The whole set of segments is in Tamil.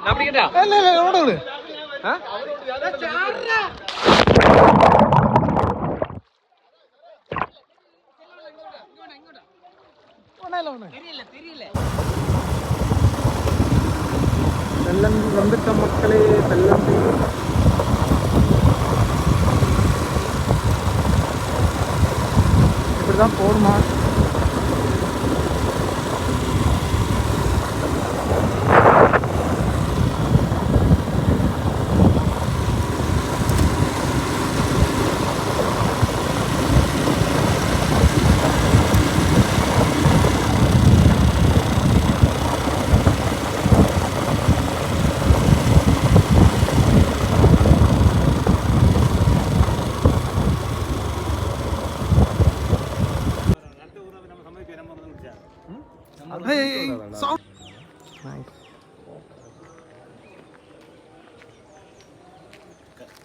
நான் பிடிக்கட்டா இல்ல இல்ல ஓட விடு ஆ? ஒண்ணே இல்ல ஒண்ணே வெள்ளந்தி வந்துட்ட மக்களே வெள்ளந்தி இப்படிதான் போகணுமா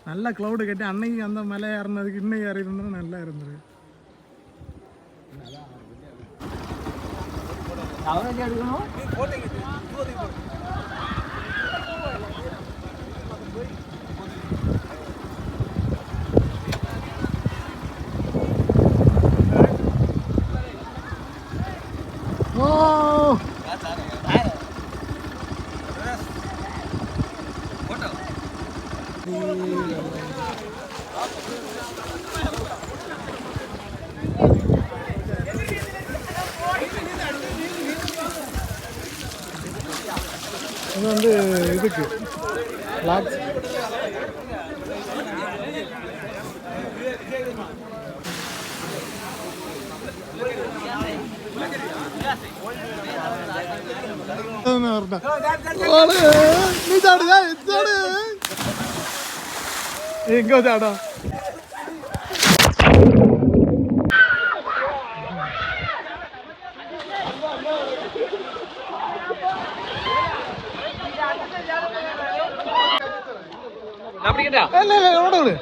நல்ல க்ளவுடு கட்டி அன்னைக்கு அந்த மலை ஏறினதுக்கு இன்னும் ஏறி இருந்தா நல்லா இருந்தது ஓ இது வந்து இதுக்கு. லாக்ஸ் நீ சாடுதா இது சாடு ഞാൻ പിടിക്കട്ടാ അല്ല അല്ല ഓടോട്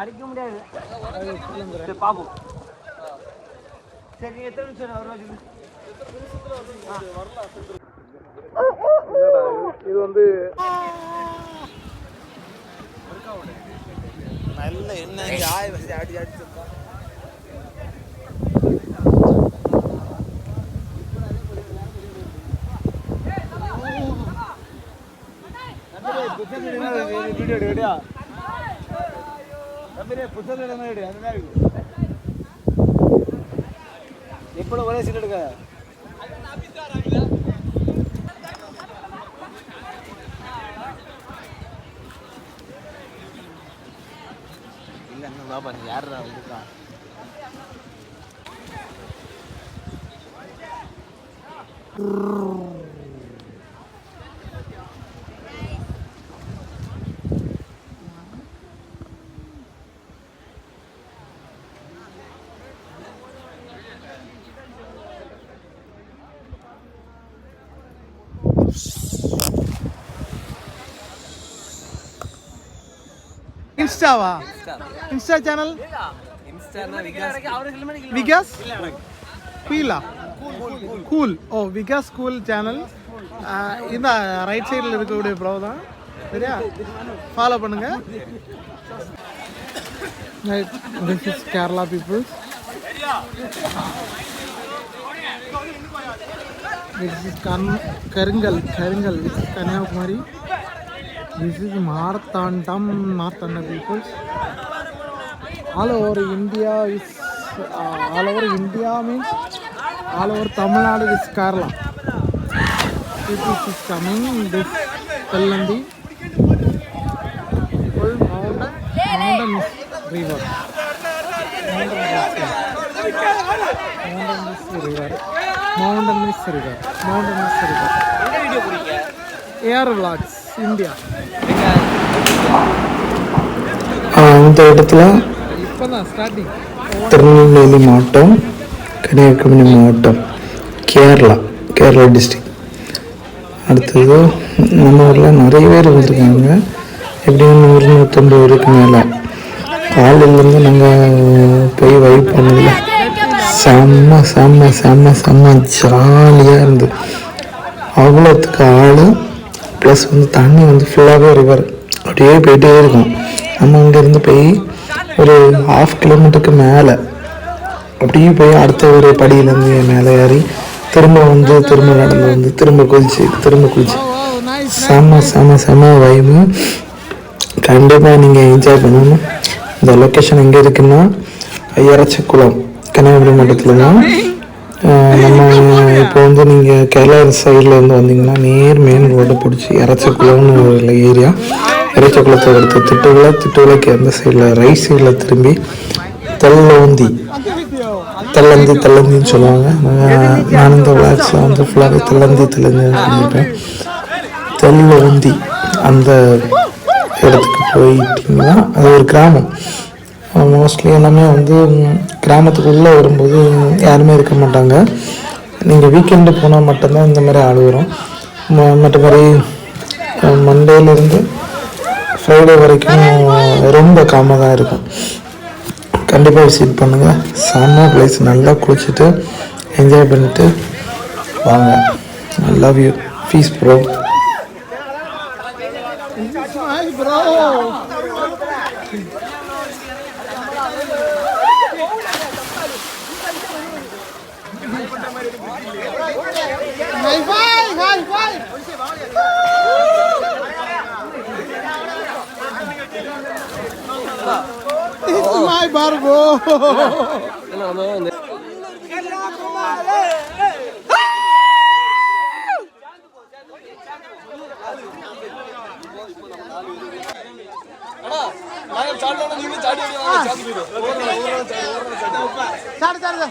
அடிக்க முடியாது. பாப்போம். சரி எத்தனை நிமிஷம் வரும்? இது வந்து நல்ல என்ன ஆய் வச்சு அடி அடிச்சிருக்கோம் வீடியோ வீடியோ புத்தகம் எடு அதுதான் எப்போ ஒரே சீட் எடுக்க? இல்லைங்க பாப்பா நீ யாரா வந்துருக்கா? ഇൻസ്റ്റാവാ insta channel Vikas Qila cool ஓ விகாஸ் கூல் சேனல் இந்த ரைட் சைடில் இருக்கக்கூடிய ப்ளோ தான் சரியா ஃபாலோ பண்ணுங்க this is Kerala peoples this is கன் கருங்கல் கருங்கல் this is Kanyakumari this is Marthandam Marthanda peoples all over India is uh, all over India means all over Tamil Nadu is Kerala. People is coming this Pellandi full mountain mountain river. Mountain is river. Mountain is river. Mountain is river. எங்க வீடியோ பிடிக்க Air vlogs India. எங்க ஆஹ் இந்த இடத்துல திருநெல்வேலி மாவட்டம் கன்னியாகுமரி மாவட்டம் கேரளா கேரளா டிஸ்ட்ரிக்ட் அடுத்தது நம்ம ஊரில் நிறைய பேர் வந்திருக்காங்க. எப்படியும் நூறு நூற்றம்பது பேருக்கு மேலே. காலையிலேருந்து நாங்கள் போய் வைப் பண்ணதில்ல. செம்ம செம்ம செம்ம செம்ம ஜாலியாக இருந்து அவ்வளோத்துக்கு ஆள் ப்ளஸ் வந்து தண்ணி வந்து ஃபுல்லாகவே ரிவர் அப்படியே போயிட்டே இருக்கும். நம்ம அங்கேருந்து போய் ஒரு ஹாஃப் கிலோமீட்டருக்கு மேலே அப்படியே போய் அடுத்த ஒரு படியிலேருந்து மேலே ஏறி திரும்ப வந்து திரும்ப நடந்து வந்து திரும்ப குளிச்சு திரும்ப குளிச்சு செம செம செம வைமு கண்டிப்பாக நீங்கள் என்ஜாய் பண்ணணும். இந்த லொக்கேஷன் எங்கே இருக்குன்னா இறச்சக்குளம் கன்னியாகுமரி மாவட்டத்தில் தான் நம்ம இப்போ வந்து நீங்கள் கேரளா சைடில் இருந்து வந்தீங்கன்னா நேர் மெயின் ரோடு பிடிச்சி இறச்சக்குளம்னு ஒரு ஏரியா அரைச்ச குளத்தை எடுத்து திட்டுவில திட்டுவிலைக்கு அந்த சைடில் ரைட் சைடில் திரும்பி தெல்லோந்தி தெல்லந்தி தெல்லந்தின்னு சொல்லுவாங்க. நான் நான் இந்த விளாக்ஸில் வந்து ஃபுல்லாகவே தெல்லந்தி தெல்லந்தின்னு சொல்லியிருப்பேன் தெல்லோந்தி அந்த இடத்துக்கு போயிட்டிங்கன்னா அது ஒரு கிராமம். மோஸ்ட்லி எல்லாமே வந்து கிராமத்துக்குள்ளே வரும்போது யாருமே இருக்க மாட்டாங்க. நீங்கள் வீக்கெண்டு போனால் மட்டும்தான் இந்த மாதிரி ஆள் வரும். மற்றபடி மண்டேலேருந்து ஃப்ரைடே வரைக்கும் ரொம்ப காமாக தான் இருக்கும். கண்டிப்பாக விசிட் பண்ணுங்கள் செம்ம பிளேஸ் நல்லா குளிச்சுட்டு என்ஜாய் பண்ணிட்டு வாங்க. Love you fees bro This is my bar, bro. சாடு சாடு சாடு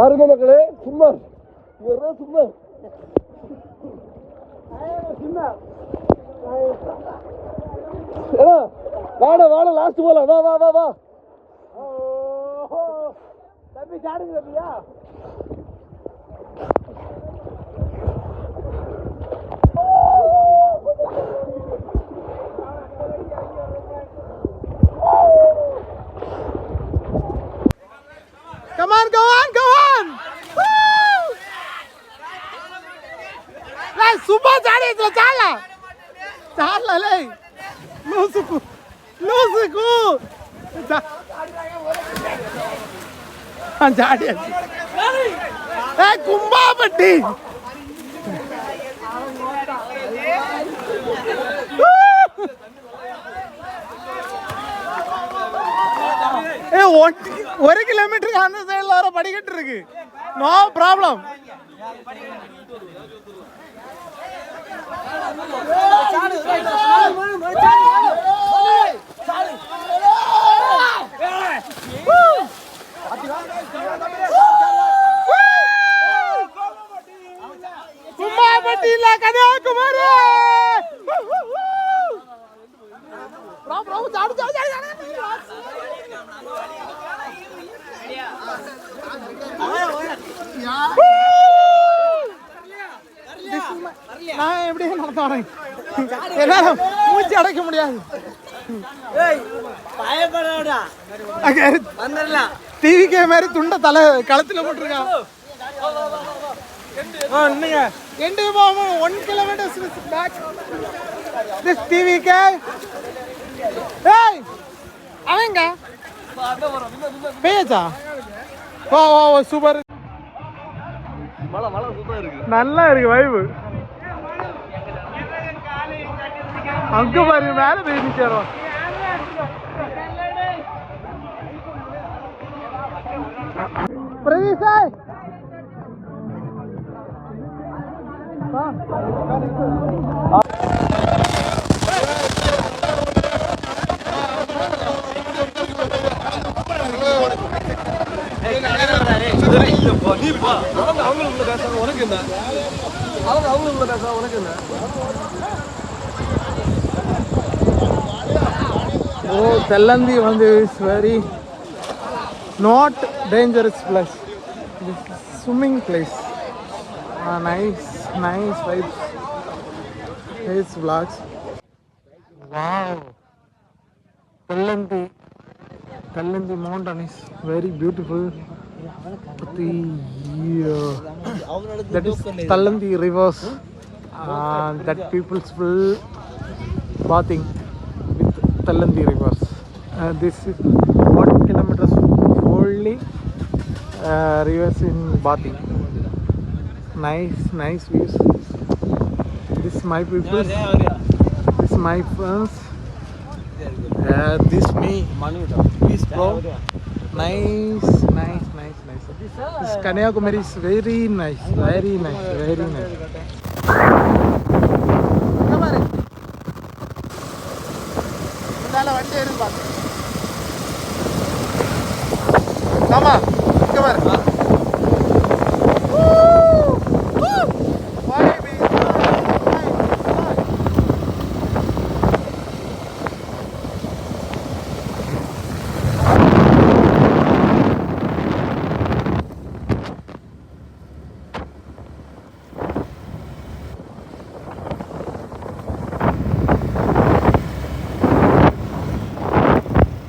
பாருங்க மக்களே சும்மா. இவர்தான் சும்மா. ஏடா, வாட வாட லாஸ்ட் போலாம். வா வா வா வா. தம்பி சாடுங்க தம்பியா? Come on, go on, go on! Woo! લે સુપર ચાલે તો ચાલે ચાલે લે લો સુકુ લો સુકુ જાડે એ કુંભા પટ્ટી ஒன் ஒரு கிலோமீட்டருக்கு அந்த சைடில் வர படிக்கட்டு இருக்கு. நோ ப்ராப்ளம் கும்பாபட்டியில் கன்னியாகுமரி! ப்ரோ ப்ரோ சாடு சாடு நான் எப்படி நடத்தானேன் என்னால மூச்சு அடைக்க முடியாது. டிவி கே மாதிரி துண்ட தலை களத்துல போட்டிருக்கான். என்னங்க எண்டு போமா ஒன் கிலோமீட்டர் பேக் திஸ் டிவிக்கே ஏய் அவங்க. பேஜா? ஓ ஓ சூப்பர் நல்லா இருக்கு வைபு அங்க பாருங்க மேல போய் நிக்கிறோம் பிரதீஷ் அவங்க அவங்களுக்குள்ள பேசுறாங்க உனக்கு என்ன அவங்க அவங்களுக்குள்ள பேசுறாங்க உனக்கு என்ன Oh, Telandi வந்து is very not dangerous place. This is swimming place. Ah, nice, nice vibes. His vlogs. Wow. Telandi. Telandi mountain is very beautiful. The, uh, that is Talandi rivers. Uh, that people's will bathing with Talandi rivers. Uh, this is one kilometers only uh, rivers in bathing. Nice, nice views. This is my people. This is my friends. Uh, this me. Peace bro. Nice, nice, nice, nice. This Kanyakumari is very nice, very nice, very nice. வண்டி இருக்கு